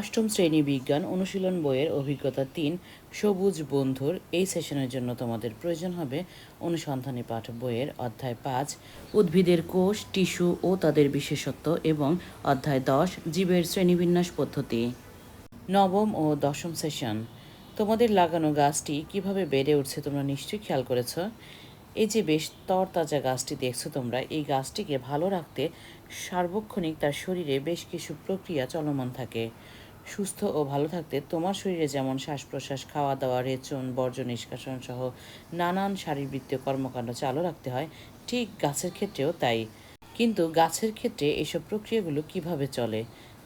অষ্টম শ্রেণি বিজ্ঞান অনুশীলন বইয়ের অভিজ্ঞতা তিন, সবুজ বন্ধুর এই সেশনের জন্য তোমাদের প্রয়োজন হবে অনুসন্ধানী পাঠ বইয়ের অধ্যায় পাঁচ, উদ্ভিদের কোষ, টিস্যু ও তাদের বিশেষত্ব এবং অধ্যায় দশ, জীবের শ্রেণীবিন্যাস পদ্ধতি। নবম ও দশম সেশন, তোমাদের লাগানো গাছটি কীভাবে বেড়ে উঠছে তোমরা নিশ্চয়ই খেয়াল করেছ? এই যে বেশ তরতাজা গাছটি দেখছ তোমরা, এই গাছটিকে ভালো রাখতে সার্বক্ষণিক তার শরীরে বেশ কিছু প্রক্রিয়া চলমান থাকে। সুস্থ ও ভালো থাকতে তোমার শরীরে যেমন শ্বাস প্রশ্বাস খাওয়া দাওয়া রেচন, বর্জ্য নিষ্কাশন সহ নানান শারীরবৃত্তীয় কর্মকাণ্ড চালু রাখতে হয়, ঠিক গাছের ক্ষেত্রেও তাই। কিন্তু গাছের ক্ষেত্রে এসব প্রক্রিয়াগুলো কীভাবে চলে?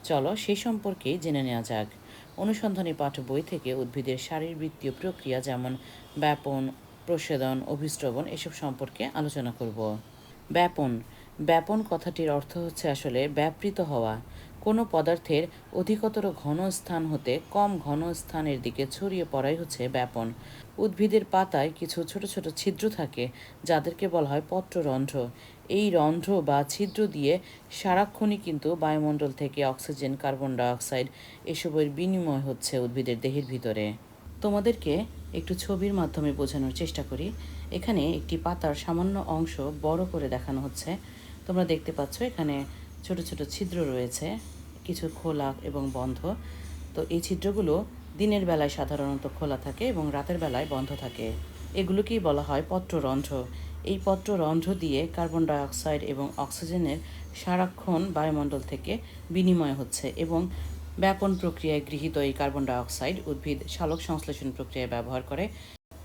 চলো সেই সম্পর্কেই জেনে নেওয়া যাক। অনুসন্ধানী পাঠ বই থেকে উদ্ভিদের শারীরবৃত্তীয় প্রক্রিয়া যেমন ব্যাপন প্রসেদন অভিস্রবণ এসব সম্পর্কে আলোচনা করব। ব্যাপন। ব্যাপন কথাটির অর্থ হচ্ছে আসলে ব্যাপৃত হওয়া। কোনো পদার্থের অধিকতর ঘন স্থান হতে কম ঘন স্থানের দিকে ছড়িয়ে পড়াই হচ্ছে ব্যাপন। উদ্ভিদের পাতায় কিছু ছোট ছোট ছিদ্র থাকে, যাদেরকে বলা হয় পত্ররন্ধ্র। এই রন্ধ্র বা ছিদ্র দিয়ে সারাক্ষণই কিন্তু বায়ুমণ্ডল থেকে অক্সিজেন, কার্বন ডাইঅক্সাইড এসবের বিনিময় হচ্ছে উদ্ভিদের দেহের ভিতরে। তোমাদেরকে একটু ছবির মাধ্যমে বোঝানোর চেষ্টা করি। এখানে একটি পাতার সামান্য অংশ বড় করে দেখানো হচ্ছে। তোমরা দেখতে পাচ্ছ এখানে ছোট ছোট ছিদ্র রয়েছে। কিছু খোলা এবং বন্ধ। তো এই ছিদ্রগুলো দিনের বেলায় সাধারণত খোলা থাকে এবং রাতের বেলায় বন্ধ থাকে। এগুলোকেই বলা হয় পত্ররন্ধ্র। এই পত্ররন্ধ্র দিয়ে কার্বন ডাইঅক্সাইড এবং অক্সিজেনের সারাক্ষণ বায়ুমণ্ডল থেকে বিনিময় হচ্ছে এবং ব্যাপন প্রক্রিয়ায় গৃহীত এই কার্বন ডাইঅক্সাইড উদ্ভিদ সালোক সংশ্লেষণ প্রক্রিয়ায় ব্যবহার করে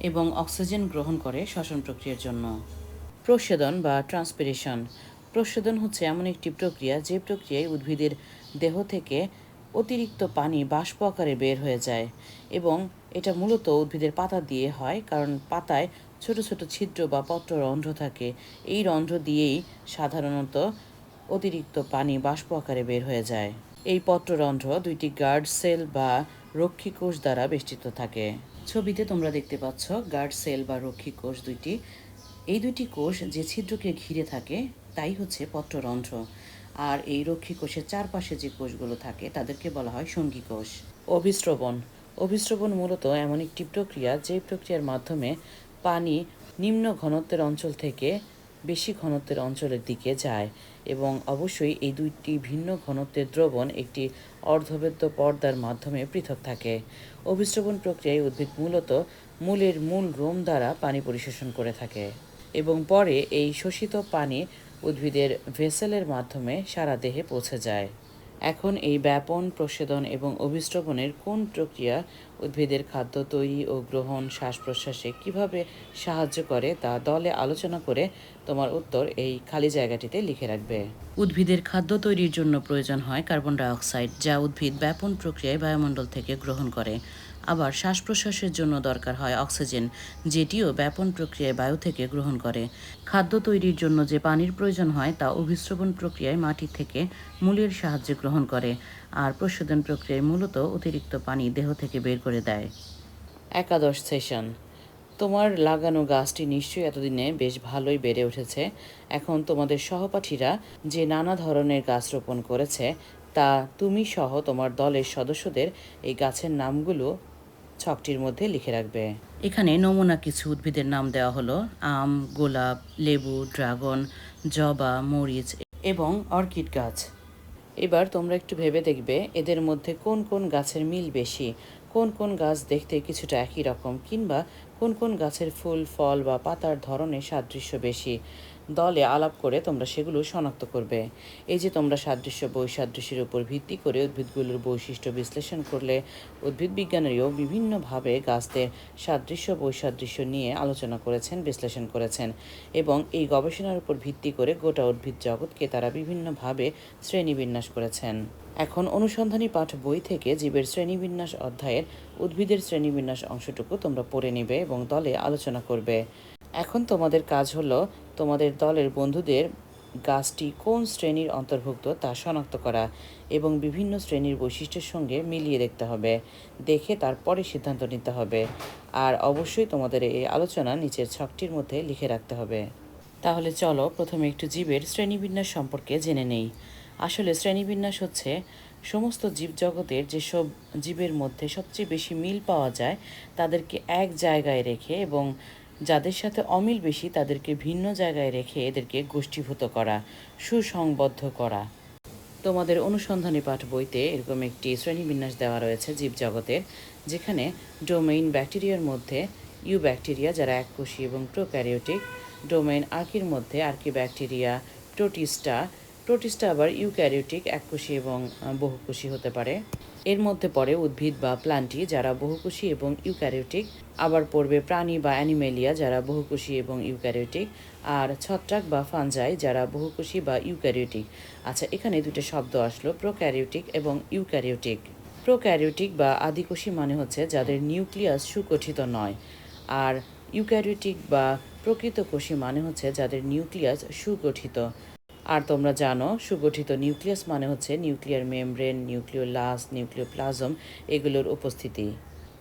এবং অক্সিজেন গ্রহণ করে শ্বসন প্রক্রিয়ার জন্য। প্রসেদন বা ট্রান্সপিরেশন। প্রসেদন হচ্ছে এমন একটি প্রক্রিয়া যে প্রক্রিয়ায় উদ্ভিদের দেহ থেকে অতিরিক্ত পানি বাষ্প আকারে বের হয়ে যায় এবং এটা মূলত উদ্ভিদের পাতা দিয়ে হয়, কারণ পাতায় ছোট ছোট ছিদ্র বা পত্র রন্ধ্র থাকে। এই রন্ধ্র দিয়েই সাধারণত অতিরিক্ত পানি বাষ্প আকারে বের হয়ে যায়। এই পত্ররন্ধ্র দুইটি গার্ড সেল বা রক্ষী কোষ দ্বারা বেষ্টিত থাকে। ছবিতে তোমরা দেখতে পাচ্ছ গার্ড সেল বা রক্ষী কোষ দুইটি। এই দুইটি কোষ যে ছিদ্রকে ঘিরে থাকে, তাই হচ্ছে পত্ররন্ধ্র। আর এই রক্ষী কোষের চারপাশে যে কোষগুলো থাকে, তাদেরকে বলা হয় সঙ্গী কোষ। অভিস্রবণ। অভিস্রবণ মূলত এমন একটি প্রক্রিয়া, যে প্রক্রিয়ার মাধ্যমে পানি নিম্ন ঘনত্বের অঞ্চল থেকে বেশি ঘনত্বের অঞ্চলের দিকে যায় এবং অবশ্যই এই দুইটি ভিন্ন ঘনত্বের দ্রবণ একটি অর্ধবেদ্য পর্দার মাধ্যমে পৃথক থাকে। অভিস্রবণ প্রক্রিয়ায় উদ্ভিদ মূলত মূলের মূল রোম দ্বারা পানি পরিশোষণ করে থাকে এবং পরে এই শোষিত পানি উদ্ভিদের ভেসেলের মাধ্যমে সারা দেহে পৌঁছে যায়। এখন এই ব্যাপন প্রসেদন এবং অভিস্রবণের কোন প্রক্রিয়া উদ্ভিদের খাদ্য তৈরি ও গ্রহণ শ্বাস প্রশ্বাসে কীভাবে সাহায্য করে তা দলে আলোচনা করে তোমার উত্তর এই খালি জায়গাটিতে লিখে রাখবে। উদ্ভিদের খাদ্য তৈরির জন্য প্রয়োজন হয় কার্বন ডাইঅক্সাইড, যা উদ্ভিদ ব্যাপন প্রক্রিয়ায় বায়ুমণ্ডল থেকে গ্রহণ করে। আবার শ্বাস প্রশ্বাসের জন্য দরকার হয় অক্সিজেন, যেটিও ব্যাপন প্রক্রিয়ায় বায়ু থেকে গ্রহণ করে। খাদ্য তৈরির জন্য যে পানির প্রয়োজন হয় তা অভিস্রবণ প্রক্রিয়ায় মাটি থেকে মূলের সাহায্যে গ্রহণ করে, আর প্রশোধন প্রক্রিয়ায় মূলত অতিরিক্ত পানি দেহ থেকে বের করে দেয়। একাদশ সেশন। তোমার লাগানো গাছটি নিশ্চয়ই এতদিনে বেশ ভালোই বেড়ে উঠেছে। এখন তোমাদের সহপাঠীরা যে নানা ধরনের গাছ রোপণ করেছে, তা তুমি সহ তোমার দলের সদস্যদের এই গাছের নামগুলো ছকটির মধ্যে লিখে রাখবে। এখানে নমুনা কিছু উদ্ভিদের নাম দেওয়া হলো। আম, গোলাপ, লেবু, ড্রাগন, জবা, মরিচ এবং অর্কিড গাছ। এবার তোমরা একটু ভেবে দেখবে এদের মধ্যে কোন কোন গাছের মিল বেশি। কোন কোন গাছ দেখতে কিছুটা একই রকম কিংবা কোন কোন গাছের ফুল, ফল বা পাতার ধরনের সাদৃশ্য বেশি। দলে আলাপ করে তোমরা সেগুলো শনাক্ত করবে। এই যে তোমরা সাদৃশ্য বৈসাদৃশ্যের উপর ভিত্তি করে উদ্ভিদগুলোর বৈশিষ্ট্য বিশ্লেষণ করলে উদ্ভিদ বিজ্ঞানীরাও বিভিন্নভাবে গাছদের সাদৃশ্য বৈসাদৃশ্য নিয়ে আলোচনা করেছেন, বিশ্লেষণ করেছেন এবং এই গবেষণার উপর ভিত্তি করে গোটা উদ্ভিদ জগৎকে তারা বিভিন্নভাবে শ্রেণীবিন্যাস করেছেন। এখন অনুসন্ধানী পাঠ বই থেকে জীবের শ্রেণীবিন্যাস অধ্যায়ের উদ্ভিদের শ্রেণীবিন্যাস অংশটুকু তোমরা পড়ে নেবে এবং দলে আলোচনা করবে। এখন তোমাদের কাজ হলো তোমাদের দলের বন্ধুদের গাছটি কোন শ্রেণির অন্তর্ভুক্ত তা শনাক্ত করা এবং বিভিন্ন শ্রেণির বৈশিষ্ট্যের সঙ্গে মিলিয়ে দেখতে হবে। দেখে তারপরে সিদ্ধান্ত নিতে হবে। আর অবশ্যই তোমাদের এই আলোচনা নিচের ছকটির মধ্যে লিখে রাখতে হবে। তাহলে চলো প্রথমে একটু জীবের শ্রেণীবিন্যাস সম্পর্কে জেনে নেই। আসলে শ্রেণীবিন্যাস হচ্ছে সমস্ত জীবজগতের যেসব জীবের মধ্যে সবচেয়ে বেশি মিল পাওয়া যায় তাদেরকে এক জায়গায় রেখে এবং যাদের সাথে অমিল বেশি, তাদেরকে ভিন্ন জায়গায় রেখে এদেরকে গোষ্ঠীভূত করা, সুসংবদ্ধ করা। তোমাদের অনুসন্ধানী পাঠ বইতে এরকম একটি শ্রেণীবিন্যাস দেওয়া রয়েছে জীবজগতের, যেখানে ডোমেইন ব্যাকটেরিয়ার মধ্যে ইউ ব্যাকটেরিয়া যারা এককোষী এবং প্রোক্যারিওটিক, ডোমেইন আর্কির মধ্যে আর্কি ব্যাকটেরিয়া প্রোটিস্টা প্রোটিস্টা আবার ইউক্যারিওটিক, এককোষী এবং বহুকোষী হতে পারে। এর মধ্যে পড়ে উদ্ভিদ বা প্লান্টি যারা বহুকোষী এবং ইউক্যারিওটিক, আবার পড়বে প্রাণী বা অ্যানিমেলিয়া যারা বহুকোষী এবং ইউক্যারিওটিক, আর ছত্রাক বা ফানজাই যারা বহুকোষী বা ইউক্যারিওটিক। আচ্ছা এখানে দুটো শব্দ আসলো, প্রোক্যারিওটিক এবং ইউক্যারিওটিক। প্রোক্যারিওটিক বা আদিকোষী মানে হচ্ছে যাদের নিউক্লিয়াস সুগঠিত নয়, আর ইউক্যারিওটিক বা প্রকৃত কোষী মানে হচ্ছে যাদের নিউক্লিয়াস সুগঠিত আর তোমরা জানো, সুগঠিত নিউক্লিয়াস মানে হচ্ছে নিউক্লিয়ার মেমব্রেন নিউক্লিওলাস প্লাজম, এগুলোর উপস্থিতি।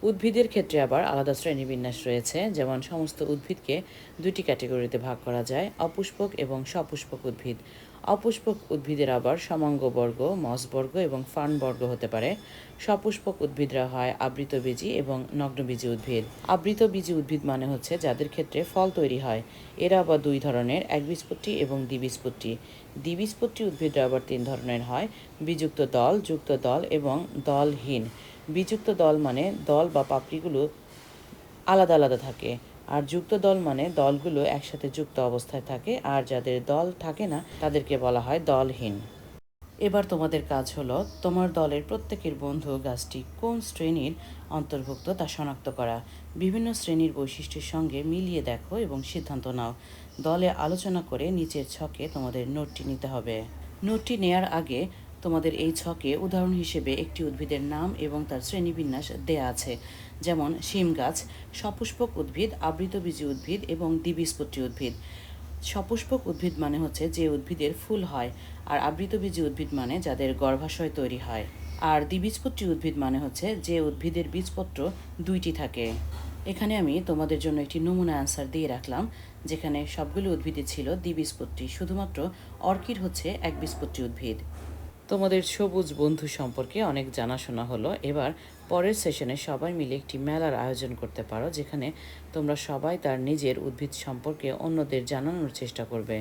উদ্ভিদের ক্ষেত্রে আবার আলাদা শ্রেণীবিন্যাস রয়েছে, যেমন সমস্ত উদ্ভিদকে দুটি ক্যাটাগরিতে ভাগ করা যায়, অপুষ্পক এবং সপুষ্পক উদ্ভিদ। অপুষ্পক উদ্ভিদের আবার সমাঙ্গবর্গ মসবর্গ এবং ফার্নবর্গ হতে পারে। সপুষ্পক উদ্ভিদরা হয় আবৃতবীজী এবং নগ্নবীজী উদ্ভিদ। আবৃতবীজী উদ্ভিদ মানে হচ্ছে যাদের ক্ষেত্রে ফল তৈরি হয়। এরা আবার দুই ধরনের একবীজপত্রী এবং দ্বিবীজপত্রী দ্বিবীজপত্রী উদ্ভিদরা আবার তিন ধরনের হয়, বিযুক্ত দল, যুক্ত দল এবং দলহীন। বিযুক্ত দল মানে দল বা পাপড়িগুলো আলাদা আলাদা থাকে। আর যুক্ত দল মানে দলগুলো একসাথে যুক্ত অবস্থায় থাকে, আর যাদের দল থাকে না, তাদেরকে বলা হয় দলহীন। এবার তোমাদের কাজ হলো, তোমার দলের প্রত্যেকের বন্ধু গাছটি কোন শ্রেণির অন্তর্ভুক্ত তা শনাক্ত করা। বিভিন্ন শ্রেণির বৈশিষ্ট্যের সঙ্গে মিলিয়ে দেখো এবং সিদ্ধান্ত নাও। দলে আলোচনা করে নিচের ছকে তোমাদের নোটটি নিতে হবে। নোটটি নেয়ার আগে তোমাদের এই ছকে উদাহরণ হিসেবে একটি উদ্ভিদের নাম এবং তার শ্রেণীবিন্যাস দেয়া আছে। যেমন শিম গাছ, সপুষ্পক উদ্ভিদ আবৃতবীজী উদ্ভিদ এবং দ্বিবীজপত্রী উদ্ভিদ। সপুষ্পক উদ্ভিদ মানে হচ্ছে যে উদ্ভিদের ফুল হয়, আর আবৃতবীজী উদ্ভিদ মানে যাদের গর্ভাশয় তৈরি হয়। আর দ্বিবীজপত্রী উদ্ভিদ মানে হচ্ছে যে উদ্ভিদের বীজপত্র দুইটি থাকে। এখানে আমি তোমাদের জন্য একটি নমুনা অ্যান্সার দিয়ে রাখলাম, যেখানে সবগুলো উদ্ভিদই ছিল দ্বিবীজপত্রী। শুধুমাত্র অর্কিড হচ্ছে একবীজপত্রী উদ্ভিদ। তোমাদের সবুজ বন্ধু সম্পর্কে অনেক জানাশোনা হলো। এবার পরের সেশনে সবাই মিলে একটি মেলার আয়োজন করতে পারো, যেখানে তোমরা সবাই তার নিজের উদ্ভিদ সম্পর্কে অন্যদের জানানোর চেষ্টা করবে।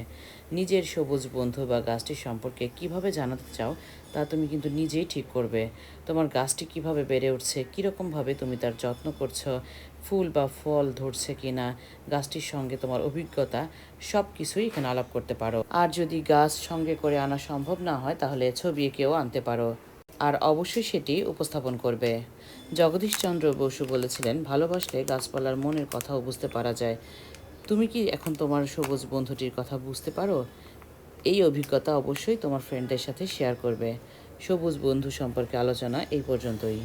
নিজের সবুজ বন্ধু বা গাছটি সম্পর্কে কীভাবে জানাতে চাও তা তুমি কিন্তু নিজেই ঠিক করবে। তোমার গাছটি কীভাবে বেড়ে উঠছে? কীরকমভাবে তুমি তার যত্ন করছ? ফুল বা ফল ধরছে কিনা? গাছটির সঙ্গে তোমার অভিজ্ঞতা? সব কিছুই এখানে আলাপ করতে পারো। আর যদি গাছ সঙ্গে করে আনা সম্ভব না হয়, তাহলে ছবি এঁকেও আনতে পারো। আর অবশ্যই সেটি উপস্থাপন করবে। জগদীশচন্দ্র বসু বলেছিলেন, ভালোবাসলে গাছপালার মনের কথাও বুঝতে পারা যায়। তুমি কি এখন তোমার সবুজ বন্ধুটির কথা বুঝতে পারো? এই অভিজ্ঞতা অবশ্যই তোমার ফ্রেন্ডদের সাথে শেয়ার করবে। সবুজ বন্ধু সম্পর্কে আলোচনা এই পর্যন্তই।